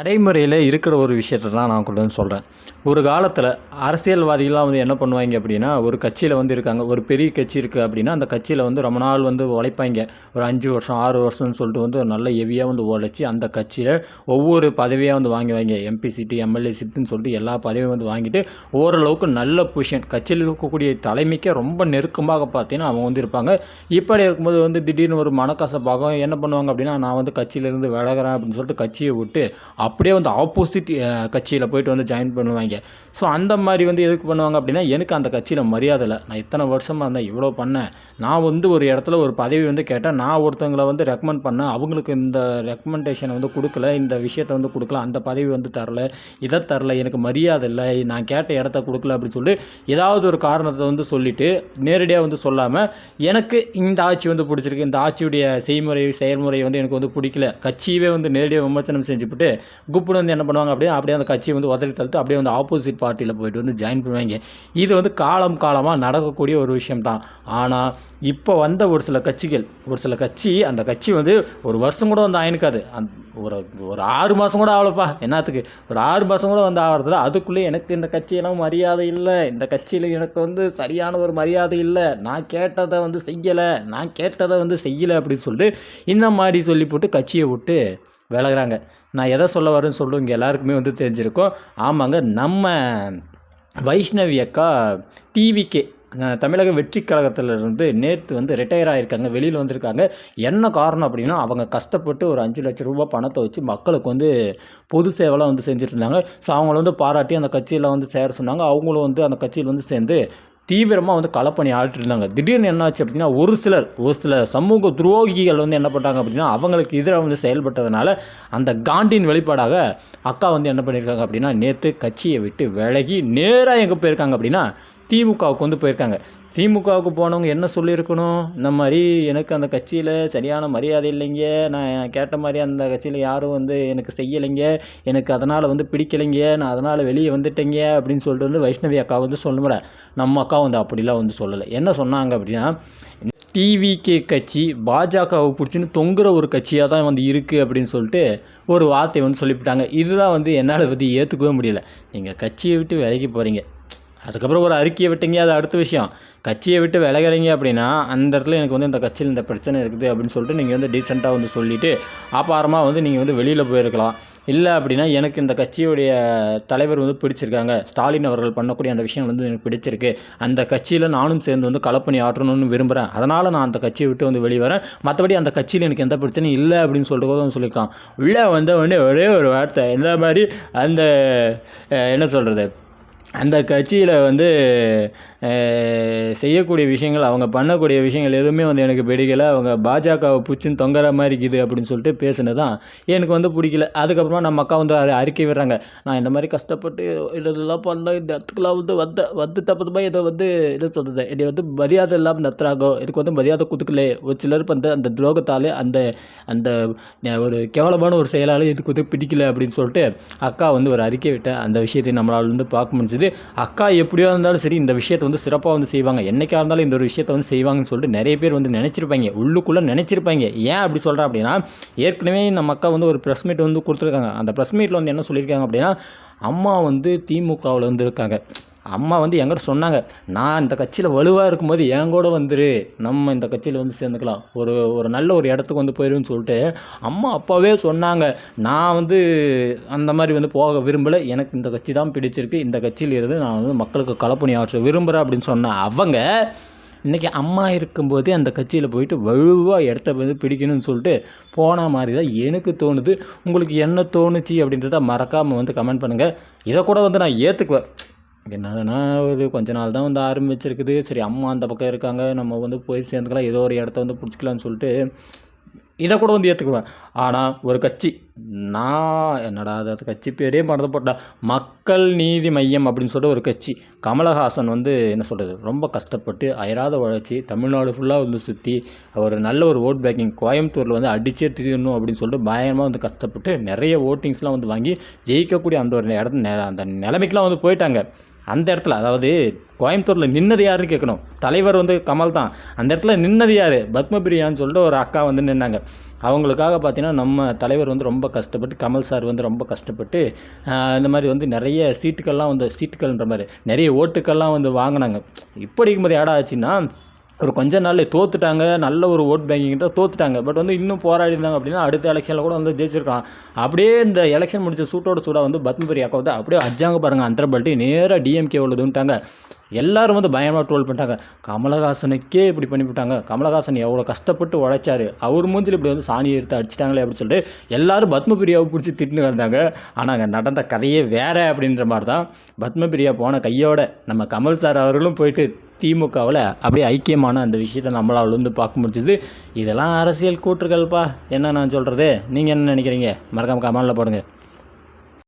நடைமுறையில் இருக்கிற ஒரு விஷயத்தை தான் நான் கொண்டு வந்து சொல்கிறேன் ஒரு காலத்தில் அரசியல்வாதிகள்லாம் வந்து என்ன பண்ணுவாங்க அப்படின்னா ஒரு கட்சியில் வந்து இருக்காங்க. ஒரு பெரிய கட்சி இருக்குது அப்படின்னா அந்த கட்சியில் வந்து ரொம்ப நாள் வந்து உழைப்பாங்க. ஒரு அஞ்சு வருஷம் ஆறு வருஷம்னு சொல்லிட்டு வந்து ஒரு நல்ல ஹெவியாக வந்து உழைச்சி அந்த கட்சியில் ஒவ்வொரு பதவியாக வந்து வாங்கி வாங்க எம்பி சீட்டு எம்எல்ஏ சீட்டுன்னு சொல்லிட்டு எல்லா பதவியும் வந்து வாங்கிட்டு ஓரளவுக்கு நல்ல பொசிஷன் கட்சியில் இருக்கக்கூடிய தலைமைக்கே ரொம்ப நெருக்கமாக பார்த்தீங்கன்னா அவங்க வந்து இருப்பாங்க. இப்படி இருக்கும்போது வந்து திடீர்னு ஒரு மனக்கசப்பாகும் என்ன பண்ணுவாங்க அப்படின்னா நான் வந்து கட்சியிலேருந்து விலகிறேன் அப்படின்னு சொல்லிட்டு கட்சியை விட்டு அப்படியே வந்து ஆப்போசிட் கட்சியில் போயிட்டு வந்து ஜாயின் பண்ணுவாங்க. ஸோ அந்த மாதிரி வந்து எதுக்கு பண்ணுவாங்க அப்படின்னா எனக்கு அந்த கட்சியில் மரியாதை இல்லை. நான் இத்தனை வருஷமாக இருந்தேன் இவ்வளோ பண்ணேன். நான் வந்து ஒரு இடத்துல ஒரு பதவி வந்து கேட்டேன் நான் ஒருத்தவங்களை வந்து ரெக்கமெண்ட் பண்ணேன் அவங்களுக்கு இந்த ரெக்கமெண்டேஷனை வந்து கொடுக்கல இந்த விஷயத்தை வந்து கொடுக்கல அந்த பதவி வந்து தரல இதை தரல எனக்கு மரியாதை இல்லை நான் கேட்ட இடத்த கொடுக்கல அப்படின்னு சொல்லி ஏதாவது ஒரு காரணத்தை வந்து சொல்லிவிட்டு நேரடியாக வந்து சொல்லாமல் எனக்கு இந்த ஆட்சி வந்து பிடிச்சிருக்கு இந்த ஆட்சியுடைய செய்முறை செயல்முறை வந்து எனக்கு வந்து பிடிக்கல. கட்சியவே வந்து நேரடியாக விமர்சனம் செஞ்சுவிட்டு குப்புன்னு வந்து என்ன பண்ணுவாங்க அப்படியே அப்படியே அந்த கட்சியை வந்து உதறி தள்ளிட்டு அப்படியே வந்து ஆப்போசிட் பார்ட்டியில் போயிட்டு வந்து ஜாயின் பண்ணுவாங்க. இது வந்து காலம் காலமாக நடக்கக்கூடிய ஒரு விஷயம் தான் ஆனால் இப்போ வந்த ஒரு சில கட்சிகள் ஒரு சில கட்சி அந்த கட்சி வந்து ஒரு வருஷம் கூட வந்து ஆயினுக்காது. அந் ஒரு ஒரு ஆறு மாதம் கூட ஆகலப்பா. என்னத்துக்கு? ஒரு ஆறு மாதம் கூட வந்து ஆகிறதுல அதுக்குள்ளே எனக்கு இந்த கட்சியெல்லாம் மரியாதை இல்லை. இந்த கட்சியில் எனக்கு வந்து சரியான ஒரு மரியாதை இல்லை. நான் கேட்டதை வந்து செய்யலை. நான் கேட்டதை வந்து செய்யலை அப்படின்னு சொல்லிட்டு இந்த மாதிரி சொல்லி போட்டு கட்சியை விட்டு விலகிறாங்க. நான் எதை சொல்ல வரேன்னு சொல்லிட்டு இங்கே எல்லாருக்குமே வந்து தெரிஞ்சிருக்கோம். ஆமாங்க நம்ம வைஷ்ணவி அக்கா டிவிகே தமிழக வெற்றி கழகத்திலிருந்து நேற்று வந்து ரிட்டையர் ஆகியிருக்காங்க வெளியில் வந்திருக்காங்க. என்ன காரணம் அப்படின்னா அவங்க கஷ்டப்பட்டு ஒரு அஞ்சு லட்ச ரூபா பணத்தை வச்சு மக்களுக்கு வந்து பொது சேவைலாம் வந்து செஞ்சுட்டு இருந்தாங்க. ஸோ அவங்கள வந்து பாராட்டி அந்த கட்சியில் வந்து சேர சொன்னாங்க. அவங்களும் வந்து அந்த கட்சியில் வந்து சேர்ந்து தீவிரமாக வந்து களப்பணி ஆடிட்டு இருந்தாங்க. திடீர்னு என்னாச்சு அப்படின்னா ஒரு சிலர் ஒரு சில சமூக துரோகிகள் வந்து என்ன பண்ணாங்க அப்படின்னா அவங்களுக்கு எதிராக வந்து செயல்பட்டதுனால அந்த காண்டின் வெளிப்பாடாக அக்கா வந்து என்ன பண்ணியிருக்காங்க அப்படின்னா நேற்று கட்சியை விட்டு விலகி நேராக எங்கே போயிருக்காங்க அப்படின்னா திமுகவுக்கு வந்து போயிருக்காங்க. திமுகவுக்கு போனவங்க என்ன சொல்லியிருக்கணும்? இந்த மாதிரி எனக்கு அந்த கட்சியில் சரியான மரியாதை இல்லைங்க. நான் கேட்ட மாதிரி அந்த கட்சியில் யாரும் வந்து எனக்கு செய்யலைங்க. எனக்கு அதனால் வந்து பிடிக்கலைங்க. நான் அதனால் வெளியே வந்துட்டேங்க அப்படின்னு சொல்லிட்டு வந்து வைஷ்ணவி அக்கா வந்து சொல்ல நம்ம அக்கா வந்து அப்படிலாம் வந்து சொல்லலை. என்ன சொன்னாங்க அப்படின்னா டிவிகே கட்சி பாஜகவை பிடிச்சின்னு தொங்குற ஒரு கட்சியாக தான் வந்து இருக்குது அப்படின்னு சொல்லிட்டு ஒரு வார்த்தை வந்து சொல்லிவிட்டாங்க. இதுதான் வந்து என்னால் வந்து ஏற்றுக்கவே முடியல. நீங்கள் கட்சியை விட்டு விலகி போகிறீங்க அதுக்கப்புறம் ஒரு அறிக்கையை விட்டீங்க அது அடுத்த விஷயம். கட்சியை விட்டு விலகிறீங்க அப்படின்னா அந்த இடத்துல எனக்கு வந்து இந்த கட்சியில் இந்த பிரச்சனை இருக்குது அப்படின்னு சொல்லிட்டு நீங்கள் வந்து டீசெண்டாக வந்து சொல்லிவிட்டு அப்பாரமாக வந்து நீங்கள் வந்து வெளியில் போயிருக்கலாம். இல்லை அப்படின்னா எனக்கு இந்த கட்சியுடைய தலைவர் வந்து பிடிச்சிருக்காங்க. ஸ்டாலின் அவர்கள் பண்ணக்கூடிய அந்த விஷயம் வந்து எனக்கு பிடிச்சிருக்கு. அந்த கட்சியில் நானும் சேர்ந்து வந்து களப்பணி ஆற்றணும்னு விரும்புகிறேன் அதனால் நான் அந்த கட்சியை விட்டு வந்து வெளியே வரேன். மற்றபடி அந்த கட்சியில் எனக்கு எந்த பிரச்சனையும் இல்லை அப்படின்னு சொல்லிட்டு கூட சொல்லியிருக்கான் உள்ளே வந்த உடனே ஒரே ஒரு வார்த்தை இந்த மாதிரி அந்த என்ன சொல்கிறது அந்த கட்சியில் வந்து செய்யக்கூடிய விஷயங்கள் அவங்க பண்ணக்கூடிய விஷயங்கள் எதுவுமே வந்து எனக்கு பிடிக்கல. அவங்க பாஜகவை பிடிச்சின்னு தொங்குற மாதிரி இருக்குது அப்படின்னு சொல்லிட்டு பேசினது தான் எனக்கு வந்து பிடிக்கல. அதுக்கப்புறமா நம்ம அக்கா வந்து அறிக்கை விடுறாங்க. நான் இந்த மாதிரி கஷ்டப்பட்டு இதெல்லாம் பண்ணல இந்த இடத்துக்குலாம் வந்து வந்த வந்து தப்பதுமா இதை வந்து இது சொல்கிறது இதை வந்து மரியாதை இல்லாமல் நத்துறாங்கோ இதுக்கு வந்து மரியாதை கொடுக்கல ஒரு சிலர் வந்து அந்த துரோகத்தாலே அந்த அந்த ஒரு கேவலமான ஒரு செயலால் இதுக்கு வந்து பிடிக்கல அப்படின்னு சொல்லிட்டு அக்கா வந்து ஒரு அறிக்கை விட்டேன் அந்த விஷயத்தை நம்மளால் வந்து பார்க்க முடிஞ்சது. அக்கா எப்படியோ இருந்தாலும் சரி இந்த விஷயத்தை வந்து சிறப்பாக வந்து செய்வாங்க. என்றைக்காக இருந்தாலும் இந்த ஒரு விஷயத்தை வந்து செய்வாங்கன்னு சொல்லிட்டு நிறைய பேர் வந்து நினச்சிருப்பாங்க. உள்ளுக்குள்ளே நினச்சிருப்பாங்க. ஏன் அப்படி சொல்கிறேன் அப்படின்னா ஏற்கனவே நம்ம அக்கா வந்து ஒரு ப்ரெஸ் மீட் வந்து கொடுத்துருக்காங்க. அந்த ப்ரெஸ் மீட்டில் வந்து என்ன சொல்லியிருக்காங்க அப்படின்னா அம்மா வந்து திமுகவில் வந்து இருக்காங்க. அம்மா வந்து என்கிட்ட சொன்னாங்க நான் இந்த கட்சியில் வலுவாக இருக்கும்போது என் கூட வந்துரு. நம்ம இந்த கட்சியில் வந்து சேர்ந்துக்கலாம். ஒரு ஒரு நல்ல ஒரு இடத்துக்கு வந்து போயிடுன்னு சொல்லிட்டு அம்மா அப்பாவே சொன்னாங்க. நான் வந்து அந்த மாதிரி வந்து போக விரும்பலை. எனக்கு இந்த கட்சி தான் பிடிச்சிருக்கு. இந்த கட்சியில் இருந்து நான் வந்து மக்களுக்கு கலப்பணி ஆற்ற விரும்புகிறேன் அப்படின்னு சொன்ன அவங்க இன்றைக்கி அம்மா இருக்கும்போதே அந்த கட்சியில் போயிட்டு வலுவாக இடத்த வந்து பிடிக்கணும்னு சொல்லிட்டு போன மாதிரி தான் எனக்கு தோணுது. உங்களுக்கு என்ன தோணுச்சு? அப்படின்றத மறக்காமல் வந்து கமெண்ட் பண்ணுங்கள் இதை கூட வந்து நான் ஏற்றுக்குவேன் என்னதுன்னா ஒரு கொஞ்ச நாள் தான் வந்து ஆரம்பிச்சிருக்குது. சரி அம்மா அந்த பக்கம் இருக்காங்க. நம்ம வந்து போய் சேர்ந்துக்கலாம். ஏதோ ஒரு இடத்த வந்து பிடிச்சிக்கலான்னு சொல்லிட்டு இதை கூட வந்து ஏற்றுக்குவேன் ஆனால் ஒரு கட்சி. நான் என்னடா அது? கட்சி பேரே மறந்து போட்டா மக்கள் நீதி மையம் அப்படின்னு சொல்லிட்டு ஒரு கட்சி. கமலஹாசன் வந்து என்ன சொல்கிறது ரொம்ப கஷ்டப்பட்டு அயராத உழைச்சி தமிழ்நாடு ஃபுல்லாக வந்து சுற்றி ஒரு நல்ல ஒரு ஓட் பேக்கிங் கோயம்புத்தூரில் வந்து அடிச்சே தீரணும் அப்படின்னு சொல்லிட்டு பயங்கரமாக வந்து கஷ்டப்பட்டு நிறைய ஓட்டிங்ஸ்லாம் வந்து வாங்கி ஜெயிக்கக்கூடிய அந்த ஒரு இடத்து நெ- அந்த நிலைமைக்கெலாம் வந்து போயிட்டாங்க. அந்த இடத்துல அதாவது கோயம்புத்தூரில் நின்னது யாருன்னு கேட்கணும். தலைவர் வந்து கமல் தான். அந்த இடத்துல நின்னது யார்? பத்மபிரியான்னு சொல்லிட்டு ஒரு அக்கா வந்து நின்னாங்க. அவங்களுக்காக பார்த்தீங்கன்னா நம்ம தலைவர் வந்து ரொம்ப கஷ்டப்பட்டு கமல் சார் வந்து ரொம்ப கஷ்டப்பட்டு இந்த மாதிரி வந்து நிறைய சீட்டுக்கள்லாம் வந்து சீட்டுக்கள்ன்ற மாதிரி நிறைய ஓட்டுக்கள்லாம் வந்து வாங்கினாங்க. இப்போ இருக்கும்போது ஏடா ஆச்சுன்னா ஒரு கொஞ்ச நாள் தோத்துட்டாங்க. நல்ல ஒரு ஓட் பேங்கிங்கிட்ட தோத்துட்டாங்க. பட் வந்து இன்னும் போராடி இருந்தாங்க அப்படின்னா அடுத்த எலெக்ஷனில் கூட வந்து ஜெயிச்சிருக்கலாம். அப்படியே இந்த எலெக்ஷன் முடிச்ச சூட்டோட சூடாக வந்து பத்மபுரி அக்கா வந்து அப்படியே அஜாங்க பாருங்கள் அந்தரபல்ட்டி நேராக டிஎம்கே உள்ளதுன்ட்டாங்க எல்லாரும் வந்து பயமாக ட்ரோல் பண்ணிட்டாங்க. கமலஹாசனுக்கே இப்படி பண்ணிவிட்டாங்க கமலஹாசன் எவ்வளோ கஷ்டப்பட்டு உழைச்சாரு. அவர் மூஞ்சில் இப்படி வந்து சாணியை எடுத்து அடிச்சிட்டாங்களே அப்படின்னு சொல்லிட்டு எல்லாரும் பத்மபிரியாவை பிடிச்சி திட்டுன்னு வந்தாங்க ஆனால் அங்கே நடந்த கதையே வேறு அப்படின்ற மாதிரி தான் பத்மபிரியா போன கையோட நம்ம கமல் சார் அவர்களும் போயிட்டு திமுகவில் அப்படியே ஐக்கியமான அந்த விஷயத்தை நம்மளால் வந்து பார்க்க முடிஞ்சுது. இதெல்லாம் அரசியல் கூற்றுகள்ப்பா. என்ன நான் சொல்கிறது நீங்கள் என்ன நினைக்கிறீங்க? மறக்காமல் கமெண்டில் போடுங்க.